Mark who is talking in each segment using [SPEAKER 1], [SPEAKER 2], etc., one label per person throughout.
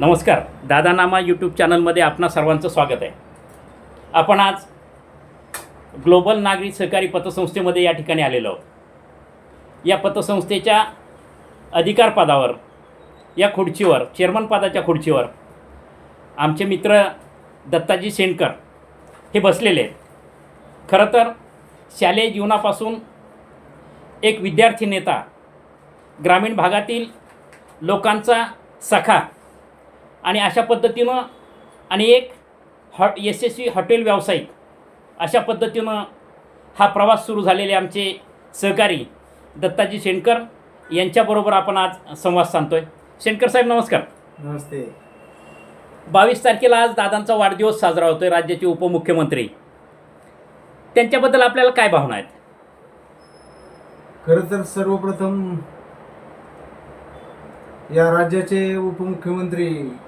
[SPEAKER 1] नमस्कार. दादानामा यूट्यूब चॅनलमध्ये आपणा सर्वांचं स्वागत आहे. आपण आज ग्लोबल नागरी सहकारी पतसंस्थेमध्ये या ठिकाणी आलेलो आहोत. या पतसंस्थेच्या अधिकार पदावर या खुर्चीवर चेअरमन पदाच्या खुर्चीवर आमचे मित्र दत्ताजी सेंडकर हे बसलेले आहेत. खरं तर शालेय जीवनापासून एक विद्यार्थी नेता ग्रामीण भागातील लोकांचा सखा आणि अशा पद्धतीनं आणि एक हॉ यशस्वी हॉटेल व्यावसायिक अशा पद्धतीनं हा प्रवास सुरू झालेले आमचे सहकारी दत्ताजी शेणकर यांच्याबरोबर आपण आज संवाद साधतोय. शेणकर साहेब नमस्कार.
[SPEAKER 2] नमस्ते.
[SPEAKER 1] बावीस तारखेला आज दादांचा वाढदिवस साजरा होतोय राज्याचे उपमुख्यमंत्री. त्यांच्याबद्दल आपल्याला काय भावना आहेत?
[SPEAKER 2] खरं तर सर्वप्रथम या राज्याचे उपमुख्यमंत्री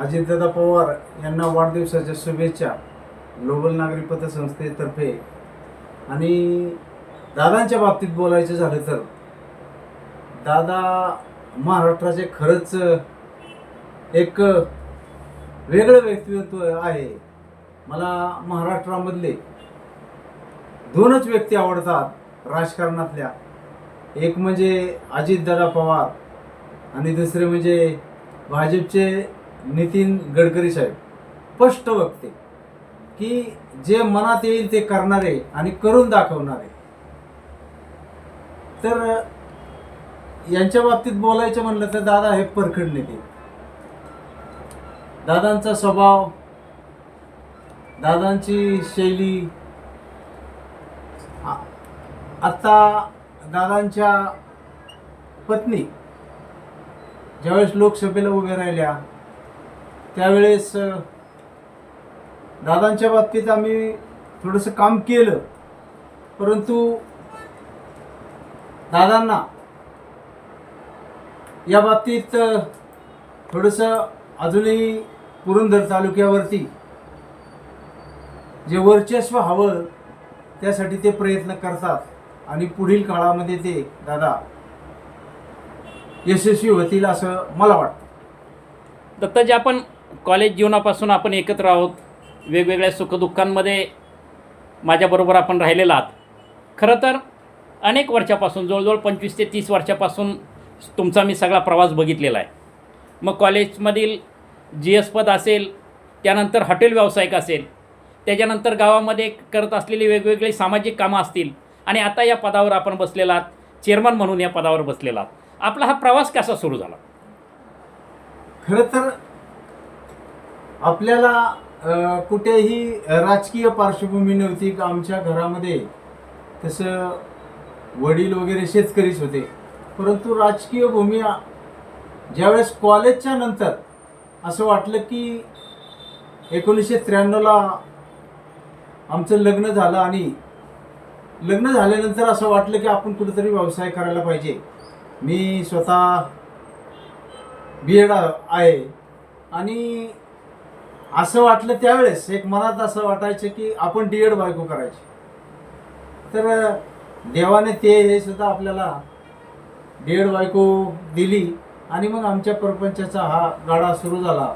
[SPEAKER 2] अजितदादा पवार यांना वाढदिवसाच्या शुभेच्छा ग्लोबल नागरी पतसंस्थेतर्फे. आणि दादांच्या बाबतीत बोलायचं झालं तर दादा महाराष्ट्राचे खरंच एक वेगळं व्यक्तिमत्व आहे. मला महाराष्ट्रामधले दोनच व्यक्ती आवडतात राजकारणातल्या. एक म्हणजे अजितदादा पवार आणि दुसरे म्हणजे भाजपचे नितीन गडकरी साहेब स्पष्ट वक्ते की जे मनात येईल ते करणारे आणि करून दाखवणारे. तर यांच्या बाबतीत बोलायचं म्हणलं तर दादा हे परखड नेते. दादांचा स्वभाव दादांची शैली आत्ता आता दादांच्या पत्नी ज्यावेळेस लोकसभेला उभ्या राहिल्या त्यावेळेस दादांच्या बाबतीत आम्ही थोडंसं काम केलं. परंतु दादांना या बाबतीत थोडंसं अजूनही पुरंदर तालुक्यावरती जे वर्चस्व हवं त्यासाठी ते प्रयत्न करतात आणि पुढील काळामध्ये ते दादा यशस्वी होतील असं मला वाटतं.
[SPEAKER 1] दत्ताजी आपण कॉलेज जीवनापासून आपण एकत्र आहोत. वेगवेगळ्या सुखदुःखांमध्ये माझ्याबरोबर आपण राहिलेला आहात. खरं तर अनेक वर्षापासून जवळजवळ पंचवीस ते तीस वर्षापासून तुमचा मी सगळा प्रवास बघितलेला आहे. मग कॉलेजमधील जी एस पद असेल त्यानंतर हॉटेल व्यावसायिक असेल त्याच्यानंतर गावामध्ये करत असलेली वेगवेगळी सामाजिक कामं असतील आणि आता या पदावर आपण बसलेला आहात चेअरमन म्हणून या पदावर बसलेला आहात. आपला हा प्रवास कसा सुरू झाला?
[SPEAKER 2] खरं तर आपल्याला कुठेही राजकीय पार्श्वभूमी नव्हती का आमच्या घरामध्ये तसं वडील वगैरे शेतकरीच होते. परंतु राजकीय भूमी ज्यावेळेस कॉलेजच्या नंतर असं वाटलं की एकोणीसशे त्र्याण्णवला आमचं लग्न झालं आणि लग्न झाल्यानंतर असं वाटलं की आपण कुठेतरी व्यवसाय करायला पाहिजे. मी स्वतः बी एड आहे आणि असं वाटलं त्यावेळेस एक मनात असं वाटायचं की आपण डी एड बायको करायची. तर देवाने ते हे सुद्धा आपल्याला डी एड बायको दिली आणि मग आमच्या प्रपंचाचा हा गाडा सुरू झाला.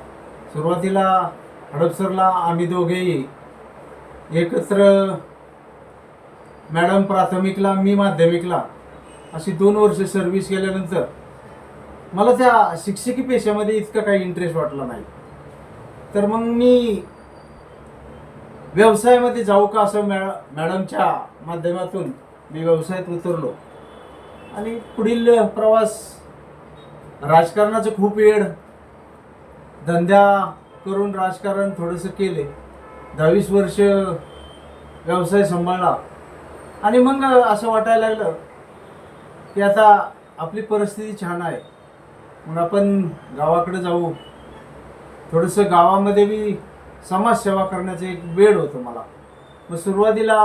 [SPEAKER 2] सुरुवातीला हडपसरला आम्ही दोघेही एकत्र मॅडम प्राथमिकला मी माध्यमिकला अशी दोन वर्ष सर्व्हिस केल्यानंतर मला त्या शिक्षकी पेशामध्ये इतका काही इंटरेस्ट वाटला नाही. तर मग मी व्यवसायामध्ये जाऊ का असं मॅ मॅडमच्या माध्यमातून मी व्यवसायात उतरलो. आणि पुढील प्रवास राजकारणाचं खूप वेळ धंद्या करून राजकारण थोडंसं केले. दहावीस वर्ष व्यवसाय सांभाळला. आणि मग असं वाटायला लागलं की आता आपली परिस्थिती छान आहे. मग आपण गावाकडे जाऊ. थोडंसं गावामध्ये बी समाजसेवा करण्याचं एक वेळ होतं मला. मग सुरुवातीला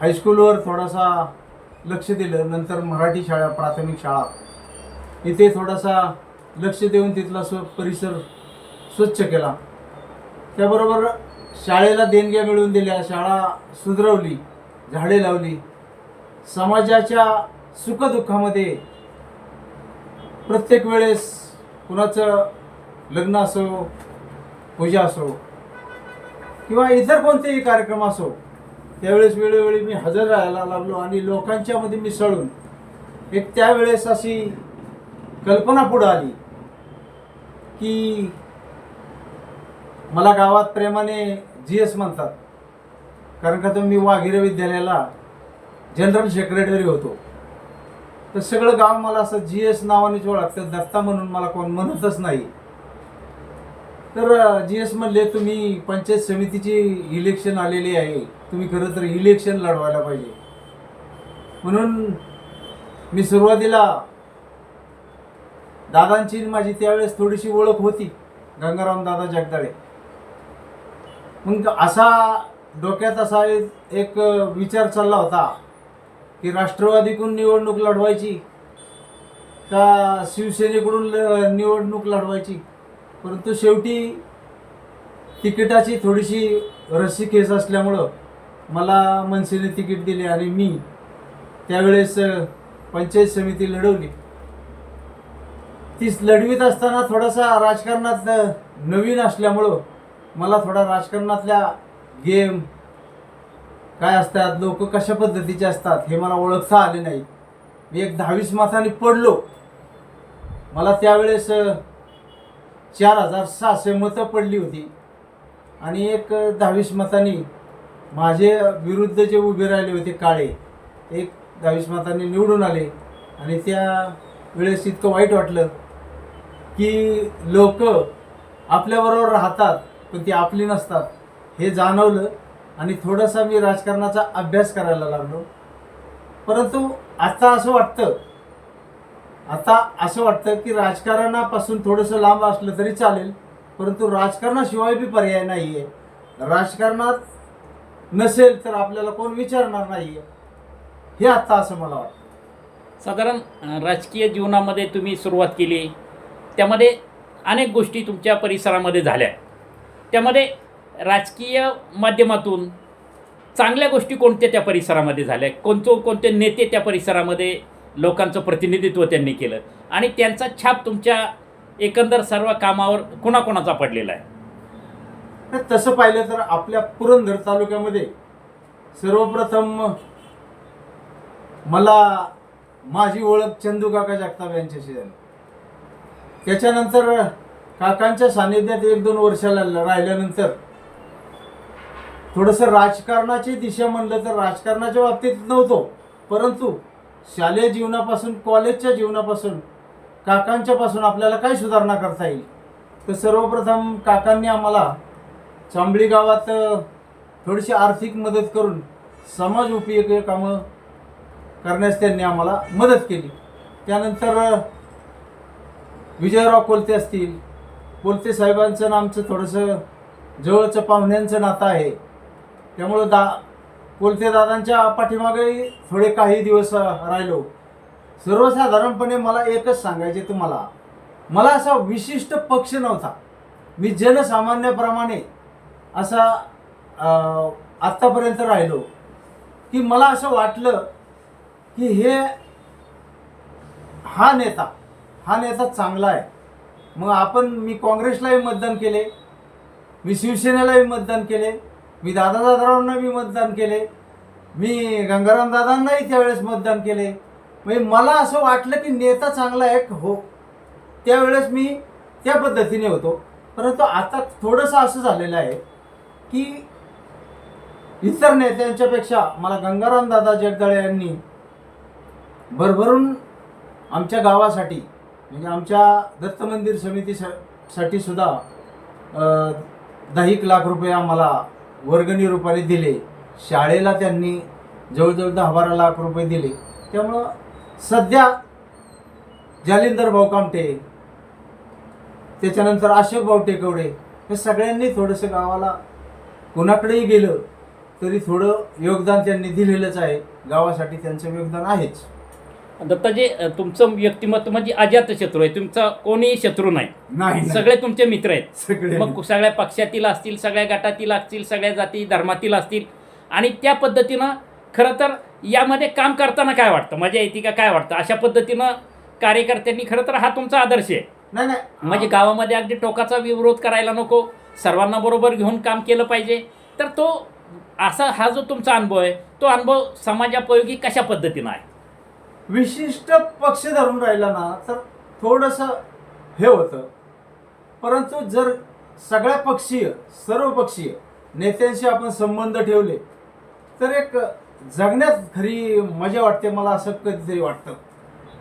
[SPEAKER 2] हायस्कूलवर थोडासा लक्ष दिलं. नंतर मराठी शाळा प्राथमिक शाळा. इथे थोडासा लक्ष देऊन तिथला स्व परिसर स्वच्छ केला. त्याबरोबर शाळेला देणग्या मिळवून दिल्या. शाळा सुधरवली झाडे लावली. समाजाच्या सुखदुःखामध्ये प्रत्येक वेळेस कुणाचं लग्न असो पूजा असो किंवा इतर कोणतेही कार्यक्रम असो त्यावेळेस वेळोवेळी मी हजर राहायला लागलो आणि लोकांच्यामध्ये मिसळून एक त्यावेळेस अशी कल्पना पुढं आली की मला गावात प्रेमाने जी एस म्हणतात. कारण का तर मी वाघिरे विद्यालयाला जनरल सेक्रेटरी होतो. तर सगळं गाव मला असं जी एस नावानेच ओळखतं दत्ता म्हणून मला कोण म्हणतच नाही. तर जी एस म्हणले तुम्ही पंचायत समितीची इलेक्शन आलेली आहे. तुम्ही खरं तर इलेक्शन लढवायला पाहिजे. म्हणून मी सुरुवातीला दादांची माझी त्यावेळेस थोडीशी ओळख होती. गंगाराम दादा जगदाळे. मग असा डोक्यात असा एक विचार चालला होता की राष्ट्रवादीकडून निवडणूक लढवायची का शिवसेनेकडून निवडणूक लढवायची? परंतु शेवटी तिकिटाची थोडीशी रस्सी केस असल्यामुळं मला मनसेने तिकीट दिले आणि मी त्यावेळेस पंचायत समिती लढवली. तीच लढवीत असताना थोडासा राजकारणात नवीन असल्यामुळं मला थोडा राजकारणातल्या गेम काय असतात लोक कशा पद्धतीचे असतात हे मला ओळखता आले नाही. मी एक दहावीस माथाने पडलो. मला त्यावेळेस चार हजार सहाशे मतं पडली होती. आणि एक दहावीस मतांनी माझे विरुद्ध जे उभे राहिले होते काळे एक दहावीस मतांनी निवडून आले. आणि त्या वेळेस इतकं वाईट वाटलं की लोक आपल्याबरोबर राहतात पण ती आपली नसतात. हे जाणवलं आणि थोडासा मी राजकारणाचा अभ्यास करायला लागलो. परंतु आता असं वाटतं आता असं वाटतं की राजकारणापासून थोडंसं लांब असलं तरी चालेल परंतु राजकारणाशिवाय बी पर्याय नाही आहे राजकारणात नसेल तर आपल्याला कोण विचारणार नाही आहे हे आत्ता असं मला वाटतं.
[SPEAKER 1] साधारण राजकीय जीवनामध्ये तुम्ही सुरुवात केली. त्यामध्ये अनेक गोष्टी तुमच्या परिसरामध्ये झाल्या. त्यामध्ये राजकीय माध्यमातून चांगल्या गोष्टी कोणत्या त्या परिसरामध्ये झाल्या? कोणतो कोणते नेते त्या परिसरामध्ये लोकांचं प्रतिनिधित्व त्यांनी केलं. आणि त्यांचा छाप तुमच्या एकंदर सर्व कामावर कोणाकोणाचा पडलेला आहे?
[SPEAKER 2] तर तसं पाहिलं तर आपल्या पुरंदर तालुक्यामध्ये सर्वप्रथम मला माझी ओळख चंदू काका जगताप यांच्याशी झाली. त्याच्यानंतर काकांच्या सानिध्यात एक दोन वर्षाला राहिल्यानंतर थोडंसं राजकारणाची दिशा म्हणलं तर राजकारणाच्या बाबतीत नव्हतो परंतु शालेय जीवनापासून कॉलेजच्या जीवनापासून काकांच्या पासून आपल्याला काय सुधारणा करता येईल? तर सर्वप्रथम काकांनी आम्हाला चांबळी गावात थोडीशी आर्थिक मदत करून समाज उपयोगी कामं करण्यास त्यांनी आम्हाला मदत केली. त्यानंतर विजयराव कोलते असतील. कोलते साहेबांचं आमचं थोडंसं जवळचं पाहुण्यांचं नातं आहे. त्यामुळं दा कोलते दादांच्या पाठीमागे थोडे काही दिवस राहिलो. सर्वसाधारणपणे मला एकच सांगायचे तुम्हाला. मला असा विशिष्ट पक्ष नव्हता. मी जनसामान्याप्रमाणे असा आत्तापर्यंत राहिलो. की मला असं वाटलं की हे हा नेता हा नेता चांगला आहे. मग आपण मी काँग्रेसलाही मतदान केले. मी शिवसेनेलाही मतदान केले. मी दादा दादारावांना मी मतदान केले. मी गंगाराम दादांनाही त्यावेळेस मतदान केले. म्हणजे मला असं वाटलं की नेता चांगला आहे हो. त्यावेळेस मी त्या पद्धतीने होतो. परंतु आता थोडंसं असं झालेलं आहे की इतर नेत्यांच्यापेक्षा मला गंगाराम दादा जगदाळे यांनी भरभरून आमच्या गावासाठी म्हणजे आमच्या दत्त मंदिर समितीसाठी सुद्धा दहा एक लाख रुपये आम्हाला वर्गणी रूपाने दिले. शाळेला त्यांनी जवळजवळ दहा बारा लाख रुपये दिले. त्यामुळं सध्या जालिंदर भाऊ कामटे त्याच्यानंतर अशोक भाऊ टेकवडे हे सगळ्यांनी थोडंसं गावाला कोणाकडेही गेलं तरी थोडं योगदान त्यांनी दिलेलंच आहे. गावासाठी त्यांचं योगदान आहेच.
[SPEAKER 1] दत्ताजी तुमचं व्यक्तिमत्व म्हणजे अजात शत्रू आहे. तुमचा कोणीही शत्रू नाही. सगळे तुमचे मित्र आहेत. मग सगळ्या पक्षातील असतील सगळ्या गटातील असतील सगळ्या जाती धर्मातील असतील. आणि त्या पद्धतीनं खरं तर यामध्ये काम करताना काय वाटतं? मजा येते का? काय वाटतं? अशा पद्धतीनं कार्यकर्त्यांनी खरं तर हा तुमचा आदर्श आहे.
[SPEAKER 2] नाही
[SPEAKER 1] म्हणजे गावामध्ये अगदी टोकाचा विरोध करायला नको. सर्वांना बरोबर घेऊन काम केलं पाहिजे. तर तो असा हा जो तुमचा अनुभव आहे तो अनुभव समाजापयोगी कशा पद्धतीनं आहे?
[SPEAKER 2] विशिष्ट पक्ष धरून राहिला ना तर थोडंसं हे होतं. परंतु जर सगळ्या पक्षीय सर्व पक्षीय नेत्यांशी आपण संबंध ठेवले तर एक जगण्यात खरी मजा वाटते मला असं कधीतरी वाटतं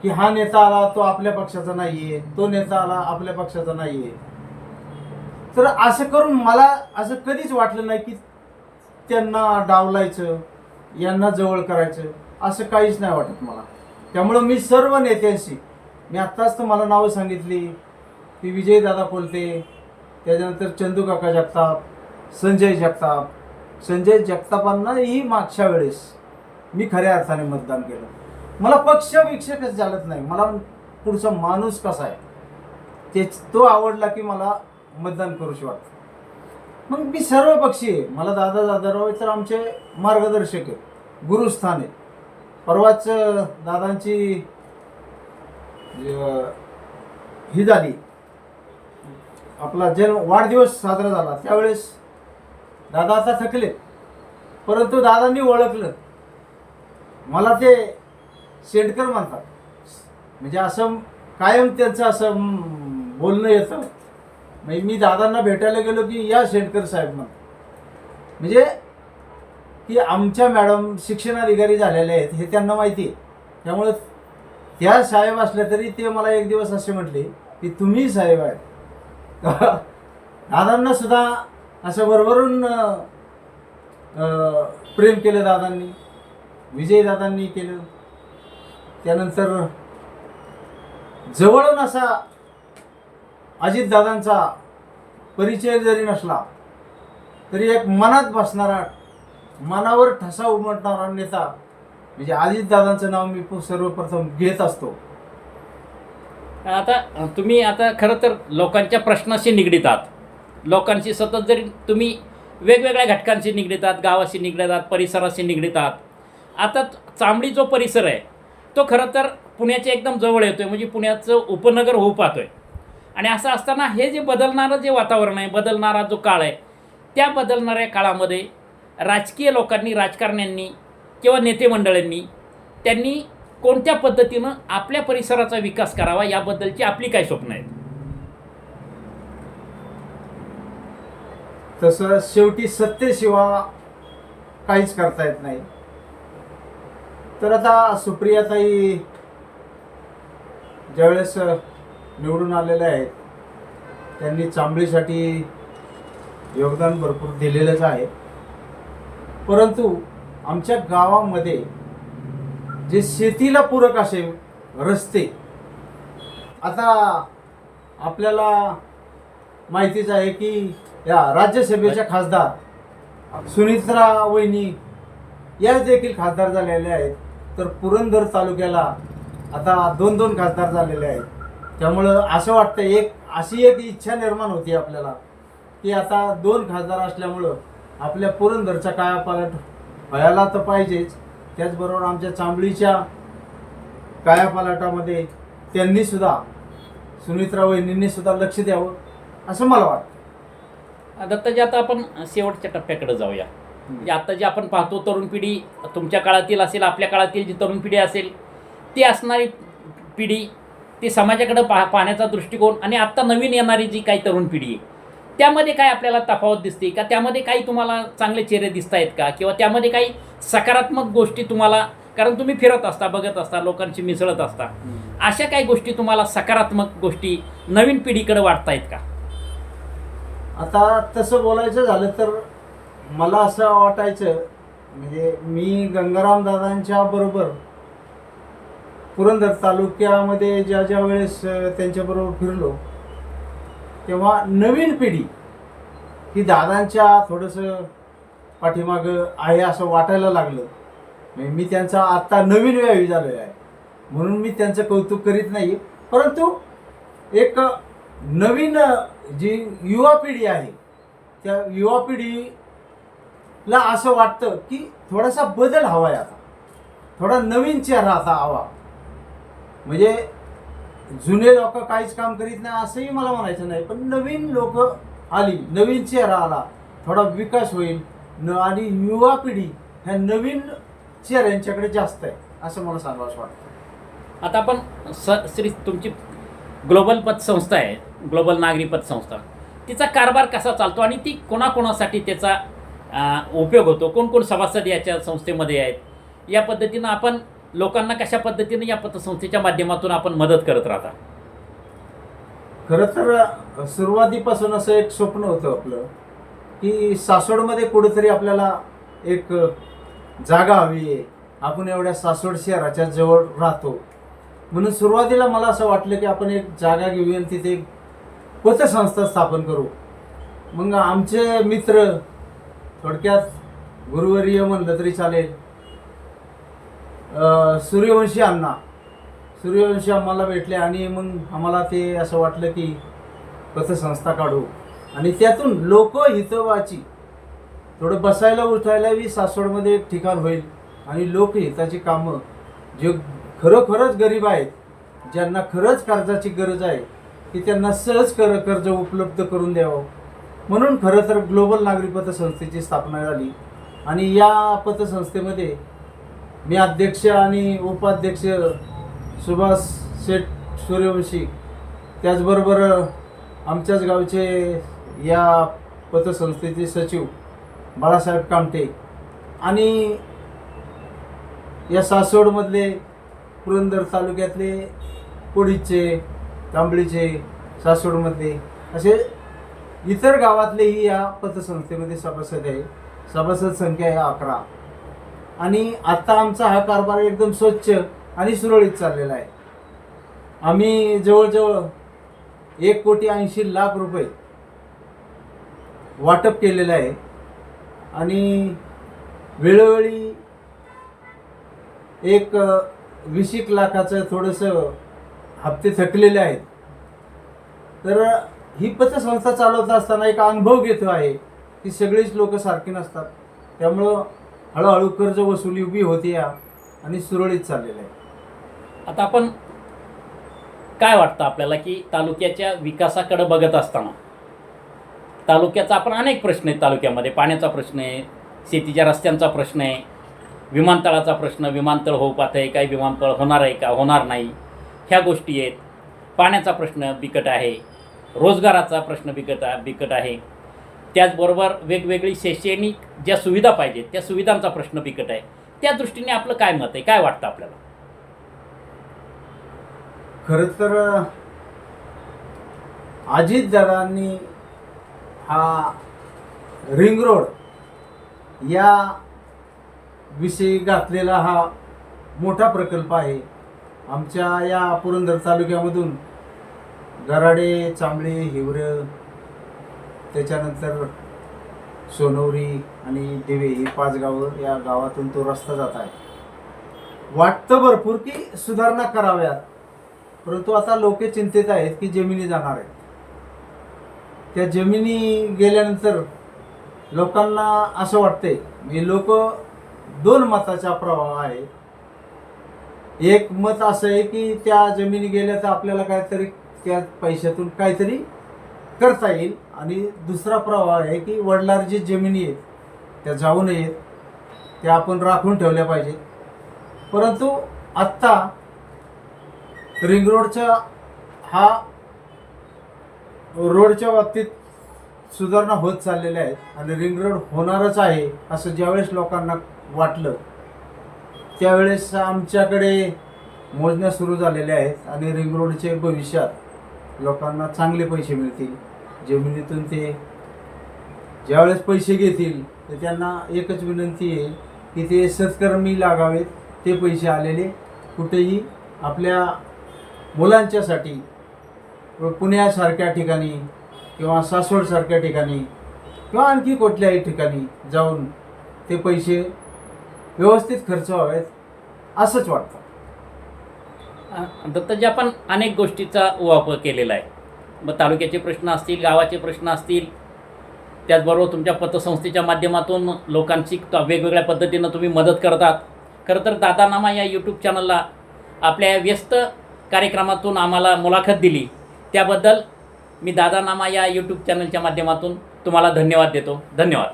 [SPEAKER 2] की हा नेता आला तो आपल्या पक्षाचा नाही आहे तो नेता आला आपल्या पक्षाचा नाही आहे तर असं करून मला असं कधीच वाटलं नाही की त्यांना डावलायचं यांना जवळ करायचं असं काहीच नाही वाटत मला. त्यामुळं मी सर्व नेत्यांशी मी आत्ताच तुम्हाला नावं सांगितली. ती विजयदादा कोलते त्याच्यानंतर चंदू काका जगताप संजय जगताप. संजय जगतापांनाही मागच्या वेळेस मी खऱ्या अर्थाने मतदान केलं. मला पक्ष विक्षकच चालत नाही. मला पुढचा माणूस कसा आहे? ते तो आवडला की मला मतदान करूशी वाटतं. मग मी सर्व पक्षी आहे. मला दादा दादाराव तर आमचे मार्गदर्शक आहेत. गुरुस्थान आहे परवाच दादांची ही झाली. आपला जन्म वाढदिवस साजरा झाला. त्यावेळेस दादा आता थकले. परंतु दादांनी ओळखलं. मला ते शेंडकर म्हणतात. म्हणजे असं कायम त्यांचं असं बोलणं येतं. म्हणजे मी दादांना भेटायला गेलो की या शेंडकर साहेब म्हणतात. म्हणजे की आमच्या मॅडम शिक्षणाधिकारी झालेले आहेत हे त्यांना माहिती आहे. त्यामुळं त्या साहेब असल्या तरी ते मला एक दिवस असे म्हटले की तुम्ही साहेब आहे दादांना सुद्धा असं भरभरून प्रेम केलं दादांनी विजयदादांनी केलं. त्यानंतर जवळून असा अजितदादांचा परिचय जरी नसला तरी एक मनात बसणारा मनावर ठसा उमटणारा नेता म्हणजे अजितदादांचं नाव मी सर्वप्रथम घेत असतो.
[SPEAKER 1] आता तुम्ही आता खरं तर लोकांच्या प्रश्नाशी निगडीत आहात. लोकांशी सतत जरी तुम्ही वेगवेगळ्या घटकांशी निगडीत आहात गावाशी निगडीत आहात परिसराशी निगडीत आहात आता चांबडी जो परिसर आहे तो खरं तर पुण्याच्या एकदम जवळ येतो आहे म्हणजे पुण्याचं उपनगर होऊ पाहतो आहे आणि असं असताना हे जे बदलणारं जे वातावरण आहे बदलणारा जो काळ आहे त्या बदलणाऱ्या काळामध्ये राजकीय लोकांनी राजकारण्यांनी किंवा नेते मंडळांनी त्यांनी कोणत्या पद्धतीनं आपल्या परिसराचा विकास करावा याबद्दलची आपली काय स्वप्न आहेत?
[SPEAKER 2] तसं शेवटी सत्तेशिवाय काहीच करता येत नाही. तर आता सुप्रियाताई ज्यावेळेस निवडून आलेल्या आहेत त्यांनी चांबळीसाठी योगदान भरपूर दिलेलंच आहे. परंतु आमच्या गावामध्ये जे शेतीला पूरक असे रस्ते आता आपल्याला माहितीच आहे की या राज्यसभेच्या खासदार सुनित्रा वहिनी या देखील खासदार झालेल्या आहेत. तर पुरंदर तालुक्याला आता दोन दोन खासदार झालेले आहेत. त्यामुळं असं वाटतं एक अशी एक इच्छा निर्माण होती आपल्याला की आता दोन खासदार असल्यामुळं आपल्या पुरंदरचा कायापालट व्हायला तर पाहिजेच. त्याचबरोबर आमच्या चांबळीच्या कायापालटामध्ये त्यांनी सुद्धा सुनित्रा वहिनींनी सुद्धा लक्ष द्यावं असं मला वाटतं.
[SPEAKER 1] दत्ताजी आता आपण शेवटच्या टप्प्याकडे जाऊया. म्हणजे आता जे आपण पाहतो तरुण पिढी तुमच्या काळातील असेल आपल्या काळातील जी तरुण पिढी असेल ती असणारी पिढी ती समाजाकडे पाहण्याचा दृष्टिकोन आणि आत्ता नवीन येणारी जी काही तरुण पिढी आहे त्यामध्ये काय आपल्याला तफावत दिसते? का त्यामध्ये काही तुम्हाला चांगले चेहरे दिसत आहेत का? किंवा त्यामध्ये काही सकारात्मक गोष्टी तुम्हाला कारण तुम्ही फिरत असता बघत असता लोकांशी मिसळत असता अशा काही गोष्टी तुम्हाला सकारात्मक गोष्टी नवीन पिढीकडे वाटतायत का?
[SPEAKER 2] आता तसं बोलायचं झालं तर मला असं वाटायचं म्हणजे मी गंगाराम दादांच्या बरोबर पुरंदर तालुक्यामध्ये ज्या ज्या वेळेस त्यांच्याबरोबर फिरलो तेव्हा नवीन पिढी ही दादांच्या थोडंसं पाठीमागं आहे असं वाटायला लागलं. म्हणजे मी त्यांचा आत्ता नवीन व्यावी झालो आहे. म्हणून मी त्यांचं कौतुक करीत नाही परंतु एक नवीन जी युवा पिढी आहे त्या युवा पिढीला असं वाटतं की थोडासा बदल हवा आहे आता. थोडा नवीन चेहरा आता हवा. म्हणजे जुने लोक काहीच काम करीत नाही असंही मला म्हणायचं नाही. पण नवीन लोक आली नवीन चेहरा आला थोडा विकास होईल न आणि युवा पिढी ह्या नवीन चेहऱ्यांच्याकडे जास्त आहे असं मला सांगावं वाटतं.
[SPEAKER 1] आता आपण स श्री तुमची ग्लोबल पतसंस्था आहे ग्लोबल नागरी पतसंस्था तिचा कारभार कसा चालतो आणि ती कोणाकोणासाठी त्याचा उपयोग होतो? कोण कोण सभासद याच्या संस्थेमध्ये आहेत? या पद्धतीनं आपण लोकांना कशा पद्धतीने या पतसंस्थेच्या माध्यमातून आपण मदत करत राहता?
[SPEAKER 2] खरं तर सुरुवातीपासून असं एक स्वप्न होतं आपलं की सासवडमध्ये कुठेतरी आपल्याला एक जागा हवी आहे. आपण एवढ्या सासवड शहराच्या जवळ राहतो. म्हणून सुरुवातीला मला असं वाटलं की आपण एक जागा घेऊया आणि तिथे एक पतसंस्था स्थापन करू. मग आमचे मित्र थोडक्यात गुरुवर्य म्हणलं तरी चालेल सूर्यवंशी अण्णा. सूर्यवंशी आम्हाला भेटले आणि मग आम्हाला ते असं वाटलं की पतसंस्था काढू. आणि त्यातून लोक हितवाची थोडं बसायला उठायला बी सासवडमध्ये एक ठिकाण होईल. आणि लोकहिताची कामं. जे खरोखरच गरीब आहेत ज्यांना खरंच कर्जाची गरज आहे की त्यांना सहज कर कर्ज उपलब्ध करून द्यावं. म्हणून खरं तर ग्लोबल नागरी पतसंस्थेची स्थापना झाली. आणि या पतसंस्थेमध्ये मी अध्यक्ष आणि उपाध्यक्ष सुभाष शेठ सूर्यवंशी. त्याचबरोबर आमच्याच गावचे या पतसंस्थेचे सचिव बाळासाहेब कामटे आणि या सासवडमधले पुरंदर तालुक्यातले कोडीचे तांबडीचे सासवडमधले असे इतर गावातलेही या पतसंस्थेमध्ये सभासद आहे. सभासद संख्या आहे अकरा. आणि आता आमचा हा कारभार एकदम स्वच्छ आणि सुरळीत चाललेला आहे. आम्ही जवळजवळ एक कोटी ऐंशी लाख रुपये वाटप केलेलं आहे. आणि वेळोवेळी एक वीस एक लाखाचं थोडंसं हप्ते थकलेले आहेत. तर ही पतसंस्था चालवत असताना एक अनुभव घेतो आहे की सगळीच लोक सारखी नसतात. त्यामुळं हळूहळू कर्ज वसुली उभी होते आणि सुरळीत चाललेलं आहे.
[SPEAKER 1] आता आपण काय वाटतं आपल्याला की तालुक्याच्या विकासाकडे बघत असताना? तालुक्याचा आपण अनेक प्रश्न आहेत तालुक्यामध्ये. पाण्याचा प्रश्न आहे शेतीच्या रस्त्यांचा प्रश्न आहे विमानतळाचा प्रश्न विमानतळ होऊ पाहत आहे काही विमानतळ होणार आहे का होणार नाही ह्या गोष्टी आहेत. पाण्याचा प्रश्न बिकट आहे रोजगाराचा प्रश्न बिकट बिकट आहे. त्याचबरोबर वेगवेगळी शैक्षणिक ज्या सुविधा पाहिजेत त्या सुविधांचा प्रश्न बिकट आहे. त्या दृष्टीने आपलं काय मत आहे? काय वाटतं आपल्याला?
[SPEAKER 2] खरं तर अजितदादांनी हा रिंग रोड या विषयी घातलेला हा मोठा प्रकल्प आहे. आमच्या या पुरंदर तालुक्यामधून गराडे चांबळे हिवरं त्याच्यानंतर सोनवरी आणि दिवे ही पाच गावं या गावातून तो रस्ता जात आहे. वाटतं भरपूर की सुधारणा कराव्यात परंतु आता लोक चिंतेत आहेत की जमिनी जाणार आहेत. त्या जमिनी गेल्यानंतर लोकांना असं वाटते की लोक दोन मताचा प्रवाह आहे. एक मत असं आहे की त्या जमिनी गेल्या तर आपल्याला काहीतरी त्या पैशातून काहीतरी करता येईल. आणि दुसरा प्रभाव आहे की वडिलार जी जमिनी आहेत त्या जाऊ नयेत. त्या आपण राखून ठेवल्या पाहिजेत. परंतु आत्ता रिंग रोडच्या हा रोडच्या बाबतीत सुधारणा होत चाललेल्या आहेत. आणि रिंग रोड होणारच आहे असं ज्यावेळेस लोकांना वाटलं त्यावेळेस आमच्याकडे मोजण्या सुरू झालेल्या आहेत. आणि रिंग रोडचे भविष्यात लोकांना चांगले पैसे मिळतील. जमिनीतून म्हणजे ते ज्यावेळेस पैसे घेतील तर त्यांना एकच विनंती आहे की ते सत्कर्मी लागावेत ते पैसे आलेले कुठेही आपल्या मुलांच्यासाठी व पुण्यासारख्या ठिकाणी किंवा सासवडसारख्या ठिकाणी किंवा आणखी कुठल्याही ठिकाणी जाऊन ते पैसे व्यवस्थित खर्च व्हावेत असंच वाटतं.
[SPEAKER 1] दत्ताजी आपण अनेक गोष्टीचा वापर केलेला आहे. मग तालुक्याचे प्रश्न असतील गावाचे प्रश्न असतील त्याचबरोबर तुमच्या पतसंस्थेच्या माध्यमातून लोकांची वेगवेगळ्या पद्धतीनं तुम्ही मदत करतात. खरं तर दादानामा या यूट्यूब चॅनलला आपल्या व्यस्त कार्यक्रमातून आम्हाला मुलाखत दिली. त्याबद्दल मी दादानामा या यूट्यूब चॅनलच्या माध्यमातून तुम्हाला धन्यवाद देतो. धन्यवाद.